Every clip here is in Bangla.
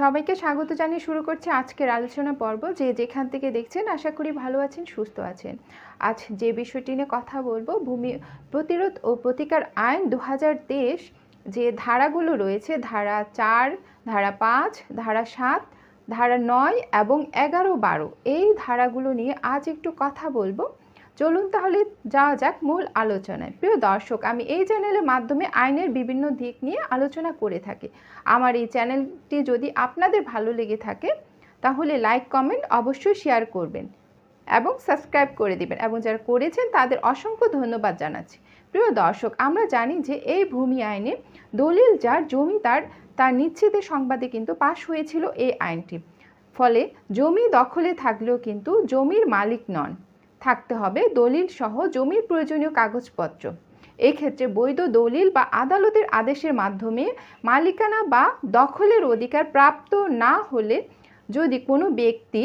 সবাইকে স্বাগত জানিয়ে শুরু করছি আজকের আলোচনা পর্ব। যে যেখান থেকে দেখছেন, আশা করি ভালো আছেন, সুস্থ আছেন। আজ যে বিষয়টি নিয়ে কথা বলব, ভূমি প্রতিরোধ ও প্রতিকার আইন দু হাজার তেইশ যে ধারাগুলো রয়েছে, ধারা চার, ধারা পাঁচ, ধারা সাত, ধারা নয় এবং এগারো বারো এই ধারাগুলো নিয়ে আজ একটু কথা বলব। চলুন তাহলে যাওয়া যাক মূল আলোচনায়। প্রিয় দর্শক, আমি এই চ্যানেলের মাধ্যমে আইনের বিভিন্ন দিক নিয়ে আলোচনা করে থাকি। আমার এই চ্যানেলটি যদি আপনাদের ভালো লেগে থাকে, তাহলে লাইক, কমেন্ট অবশ্যই শেয়ার করবেন এবং সাবস্ক্রাইব করে দিবেন এবং যারা করেছেন তাদের অসংখ্য ধন্যবাদ জানাচ্ছি। প্রিয় দর্শক, আমরা জানি যে এই ভূমি আইনে দলিল যার জমি তার তার নিশ্চিতের সংবাদে কিন্তু পাশ হয়েছিল এই আইনটি। ফলে জমি দখলে থাকলেও কিন্তু জমির মালিক নন। থাকতে হবে, দলিল সহ জমির প্রয়োজনীয় কাগজপত্র। এক্ষেত্রে বৈধ দলিল বা আদালতের আদেশের মাধ্যমে মালিকানা বা দখলের অধিকার প্রাপ্ত না হলে যদি কোনো ব্যক্তি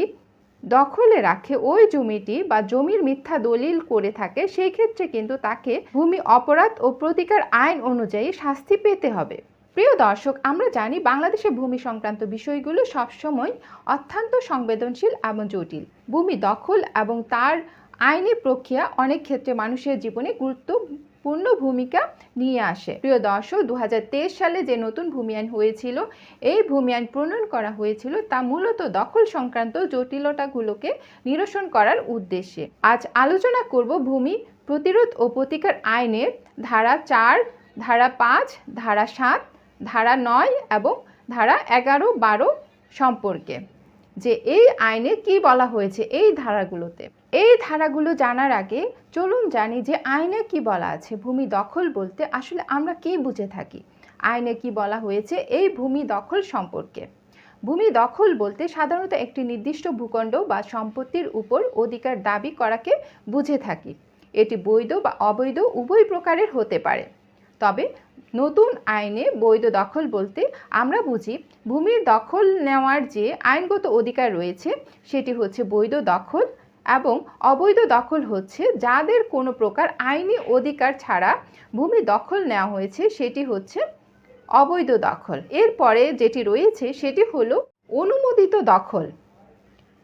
দখলে রাখে ওই জমিটি বা জমির মিথ্যা দলিল করে থাকে সেই ক্ষেত্রে কিন্তু তাকে ভূমি অপরাধ ও প্রতিকার আইন অনুযায়ী শাস্তি পেতে হবে। প্রিয় দর্শক, আমরা জানি বাংলাদেশে ভূমি সংক্রান্ত বিষয়গুলো সবসময় অত্যন্ত সংবেদনশীল এবং জটিল। ভূমি দখল এবং তার আইনি প্রক্রিয়া অনেক ক্ষেত্রে মানুষের জীবনে গুরুত্বপূর্ণ ভূমিকা নিয়ে আসে। প্রিয় দর্শক দু হাজার তেইশ সালে যে নতুন ভূমি আইন হয়েছিল, এই ভূমি আইন প্রণয়ন করা হয়েছিল তা মূলত দখল সংক্রান্ত জটিলতাগুলোকে নিরসন করার উদ্দেশ্যে। আজ আলোচনা করব ভূমি প্রতিরোধ ও প্রতিকার আইনের ধারা চার, ধারা পাঁচ, ধারা সাত, ধারা নয় এবং ধারা এগারো, বারো সম্পর্কে। যে এই আইনে কি বলা হয়েছে এই ধারাগুলোতে? এই ধারাগুলো জানার আগে চলুন জানি যে আইনে কি বলা আছে, ভূমি দখল বলতে আসলে আমরা কি বুঝে থাকি? আইনে কি বলা হয়েছে এই ভূমি দখল সম্পর্কে? ভূমি দখল বলতে সাধারণত একটি নির্দিষ্ট ভূখণ্ড বা সম্পত্তির উপর অধিকার দাবি করাকে বুঝে থাকি। এটি বৈধ বা অবৈধ উভয় প্রকারের হতে পারে। তবে নতুন আইনে বৈধ দখল বলতে আমরা বুঝি ভূমির দখল নেওয়ার যে আইনগত অধিকার রয়েছে, সেটি হচ্ছে বৈধ দখল এবং অবৈধ দখল হচ্ছে, যাদের কোনো প্রকার আইনি অধিকার ছাড়া ভূমি দখল নেওয়া হয়েছে, সেটি হচ্ছে অবৈধ দখল। এরপরে যেটি রয়েছে, সেটি হলো অনুমোদিত দখল।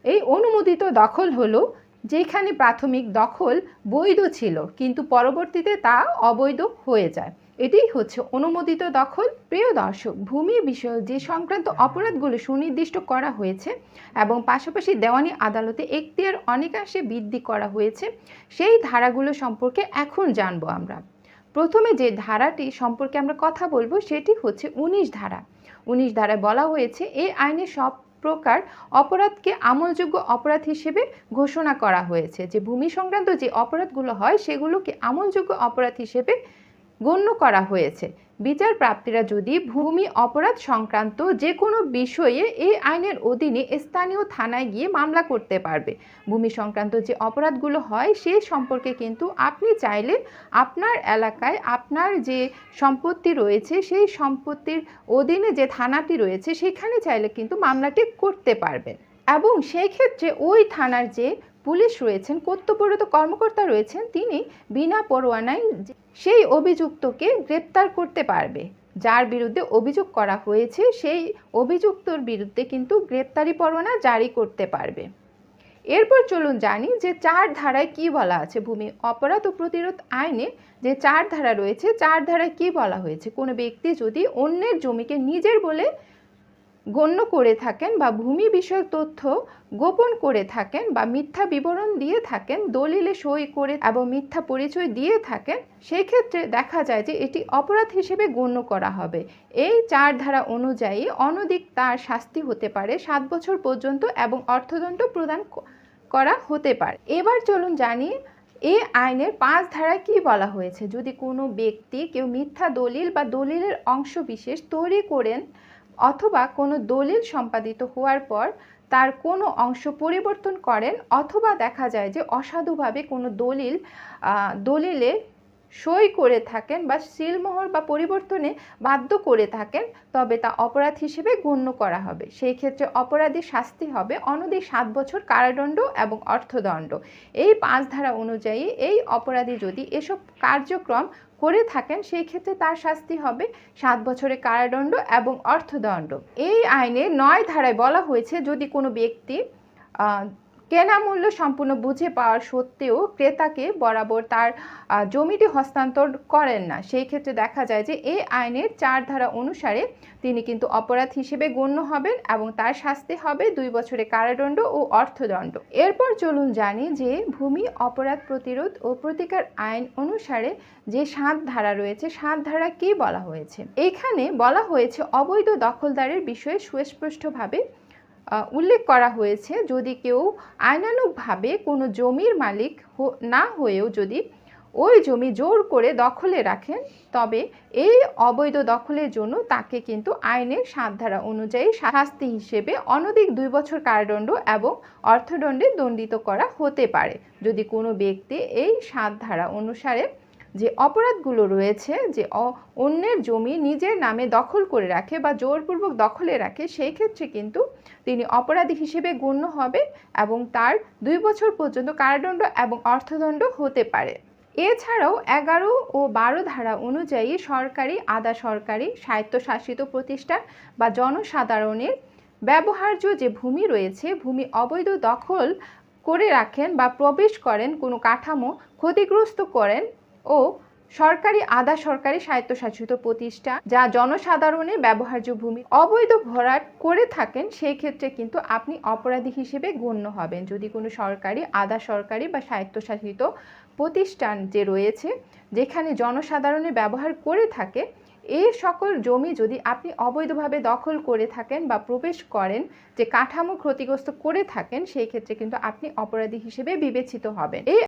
এই অনুমোদিত দখল হলো যেখানে প্রাথমিক দখল বৈধ ছিল, কিন্তু পরবর্তীতে তা অবৈধ হয়ে যায়। এটাই হচ্ছে অনুমোদিত দখল। প্রিয় দর্শক, ভূমি বিষয়ে যে সংক্রান্ত অপরাধগুলো সুনির্দিষ্ট করা হয়েছে এবং পাশাপাশি দেওয়ানি আদালতে এখতিয়ার অনেকাংশে বৃদ্ধি করা হয়েছে, সেই ধারাগুলো সম্পর্কে এখন জানব আমরা। প্রথমে যে ধারাটি সম্পর্কে আমরা কথা বলব, সেটি হচ্ছে উনিশ ধারা। উনিশ ধারায় বলা হয়েছে, এই আইনে সব প্রকার অপরাধকে আমলযোগ্য অপরাধ হিসেবে ঘোষণা করা হয়েছে যে ভূমি সংক্রান্ত যে অপরাধগুলো হয়, সেগুলোকে আমলযোগ্য অপরাধ হিসেবে গণ্য করা হয়েছে। বিচার প্রাপ্তিরা যদি ভূমি অপরাধ সংক্রান্ত যে কোনো বিষয়ে এই আইনের অধীনে স্থানীয় থানায় গিয়ে মামলা করতে পারবে। ভূমি সংক্রান্ত যে অপরাধগুলো হয়, সে সম্পর্কে কিন্তু আপনি চাইলে আপনার এলাকায় আপনার যে সম্পত্তি রয়েছে, সেই সম্পত্তির অধীনে যে থানাটি রয়েছে, সেখানে চাইলে কিন্তু মামলাটি করতে পারবেন। এবং সেই ক্ষেত্রে ওই থানার যে পুলিশ রয়েছেন, কর্তব্যরত কর্মকর্তা রয়েছেন, তিনি বিনা পরোয়ানায় সেই অভিযুক্তকে গ্রেপ্তার করতে পারবে। যার বিরুদ্ধে অভিযোগ করা হয়েছে, সেই অভিযুক্তর বিরুদ্ধে কিন্তু গ্রেপ্তারি পরোয়ানা জারি করতে পারবে। এরপর চলুন জানি যে চার ধারায় কি বলা আছে। ভূমি অপরাধ ও প্রতিরোধ আইনে যে চার ধারা রয়েছে, চার ধারায় কি বলা হয়েছে? কোনো ব্যক্তি যদি অন্যের জমিকে নিজের বলে গণ্য করে থাকেন বা ভূমি বিষয়ক তথ্য গোপন করে থাকেন বা মিথ্যা বিবরণ দিয়ে থাকেন, দলিলে সই করে এবং মিথ্যা পরিচয় দিয়ে থাকেন সেই ক্ষেত্রে দেখা যায় যে এটি অপরাধ হিসেবে গণ্য করা হবে। এই চার ধারা অনুযায়ী অনধিক তার শাস্তি হতে পারে, সাত বছর পর্যন্ত এবং অর্থদণ্ড প্রদান করা হতে পারে। এবার চলুন জানি এই আইনের পাঁচ ধারায় কি বলা হয়েছে। যদি কোনো ব্যক্তি কেউ মিথ্যা দলিল বা দলিলের অংশ বিশেষ তৈরি করেন অথবা কোনো দলিল সম্পাদিত হওয়ার পর তার কোনো অংশ পরিবর্তন করেন, অথবা দেখা যায় যে অসাধুভাবে কোনো দলিল দলিলে সই করে থাকেন বা সিলমোহর বা পরিবর্তনে বাধ্য করে থাকেন, তবে তা অপরাধ হিসেবে গণ্য করা হবে। সেই ক্ষেত্রে অপরাধী শাস্তি হবে অনধিক সাত বছর কারাদণ্ড এবং অর্থদণ্ড। এই পাঁচ ধারা অনুযায়ী এই অপরাধী যদি এসব কার্যক্রম করে থাকেন, সেই ক্ষেত্রে তার শাস্তি হবে সাত বছরের কারাদণ্ড এবং অর্থদণ্ড। এই আইনে নয় ধারায় বলা হয়েছে যদি কোনো ব্যক্তি কেনা মূল্য সম্পূর্ণ বুঝে পাওয়ার সত্ত্বেও ক্রেতাকে বরাবর তার জমিটি হস্তান্তর করেন না। সেই ক্ষেত্রে দেখা যায় যে এই আইনের চার ধারা অনুসারে তিনি কিন্তু অপরাধ হিসেবে গণ্য হবেন এবং তার শাস্তি হবে দুই বছরে কারাদণ্ড ও অর্থদণ্ড। এরপর চলুন জানি যে ভূমি অপরাধ প্রতিরোধ ও প্রতিকার আইন অনুসারে যে সাত ধারা রয়েছে সাত ধারা কি বলা হয়েছে? এইখানে বলা হয়েছে অবৈধ দখলদারের বিষয়ে সুস্পষ্টভাবে উল্লেখ করা হয়েছে যদি কেউ আইনানুগভাবে কোনো জমির মালিক না হয়েও যদি ওই জমি জোর করে দখলে রাখেন, তবে এই অবৈধ দখলের জন্য তাকে কিন্তু আইনের সাত ধারা অনুযায়ী শাস্তি হিসেবে অনধিক দুই বছর কারাদণ্ড এবং অর্থদণ্ডে দণ্ডিত করা হতে পারে। যদি কোনো ব্যক্তি এই সাত ধারা অনুসারে যে অপরাধগুলো রয়েছে যে অন্যের জমি নিজের নামে দখল করে রাখে বা জোরপূর্বক দখলে রাখে, সেই ক্ষেত্রে কিন্তু তিনি অপরাধী হিসেবে গণ্য হবে এবং তার দুই বছর পর্যন্ত কারাদণ্ড এবং অর্থদণ্ড হতে পারে। এছাড়াও এগারো ও বারো ধারা অনুযায়ী সরকারি, আধা সরকারি, স্বায়ত্তশাসিত প্রতিষ্ঠান বা জনসাধারণের ব্যবহার্য যে ভূমি রয়েছে, ভূমি অবৈধ দখল করে রাখেন বা প্রবেশ করেন, কোনো কাঠামো ক্ষতিগ্রস্ত করেন ও সরকারি আধা সরকারি স্বায়ত্তশাসিত প্রতিষ্ঠান যা জনসাধারণের ব্যবহার্য ভূমি। অবৈধ ভরাট করে থাকেন, সেই ক্ষেত্রে কিন্তু আপনি অপরাধী হিসেবে গণ্য হবেন। যদি কোনো সরকারি, আধা সরকারি বা স্বায়ত্তশাসিত প্রতিষ্ঠান যে রয়েছে, যেখানে জনসাধারণের ব্যবহার করে থাকে এই সকল জমি যদি আপনি অবৈধভাবে দখল করে থাকেন বা প্রবেশ করেন, যে কাঠামো ক্ষতিগ্রস্ত করে থাকেন, সেই ক্ষেত্রে কিন্তু আপনি অপরাধী হিসেবে বিবেচিত হবেন। এই